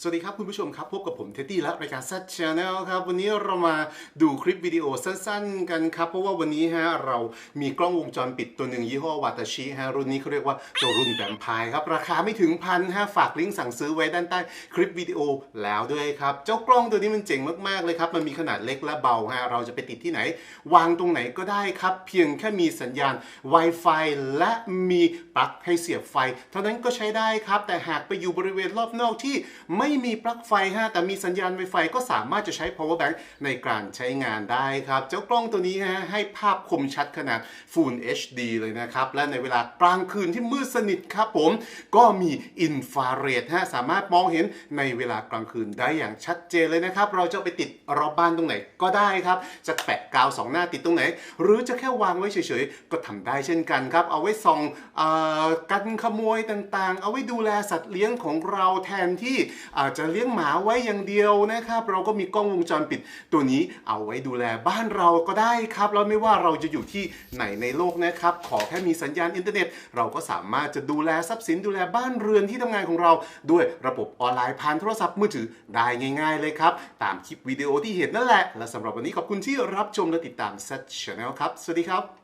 สวัสดีครับคุณผู้ชมครับ พบกับผมเท็ดดี้และรายการ Set Channel ครับ วันนี้เรามาดูคลิปวิดีโอสั้นๆ กันครับ เพราะว่าวันนี้ฮะเรามีกล้องวงจรปิดตัวหนึ่งยี่ห้อวาตาชิฮะรุ่นนี้เขาเรียกว่าตัวรุ่นแบมพายครับ ราคาไม่ถึงพันฮะฝากลิงก์สั่งซื้อไว้ด้านใต้คลิปวิดีโอแล้วด้วยครับ เจ้ากล้องตัวนี้มันเจ๋งมากๆเลยครับ มันมีขนาดเล็กและเบาฮะเราจะไปติดที่ไหน วางตรงไหนก็ได้ครับ เพียงแค่มีสัญญาณ Wi-Fi และมีปลั๊กให้เสียบไฟ เท่านั้นก็ใช้ได้ครับแต่หากไปอยู่บริเวณรอบนอกที่ไม่ไม่มีปลั๊กไฟฮะแต่มีสัญญาณ Wi-Fi ก็สามารถจะใช้ power bank ในการใช้งานได้ครับ เจ้ากล้องตัวนี้ฮะให้ภาพคมชัดขนาด Full HD เลยนะครับ และในเวลากลางคืนที่มืดสนิทครับผม ก็มีอินฟราเรดฮะสามารถมองเห็นในเวลากลางคืนได้อย่างชัดเจนเลยนะครับ เราจะไปติดรอบบ้านตรงไหนก็ได้ครับ จะแปะกาวสองหน้าติดตรงไหน หรือจะแค่วางไว้เฉยๆ ก็ทำได้เช่นกันครับ เอาไว้ส่องอกันขโมยต่างๆ เอาไว้ดูแลสัตว์เลี้ยงของเราแทนที่อาจจะเลี้ยงหมาไว้อย่างเดียวนะครับ เราก็มีกล้องวงจรปิดตัวนี้เอาไว้ดูแลบ้านเราก็ได้ครับแล้วไม่ว่าเราจะอยู่ที่ไหนในโลกนะครับ ขอแค่มีสัญญาณอินเทอร์เน็ต เราก็สามารถจะดูแลทรัพย์สินดูแลบ้านเรือนที่ทำงานของเรา ด้วยระบบออนไลน์ผ่านโทรศัพท์มือถือได้ง่าย ๆ เลยครับ ตามคลิปวิดีโอที่เห็นนั่นแหละและสำหรับวันนี้ขอบคุณที่รับชมและติดตาม Set Channel ครับ สวัสดีครับ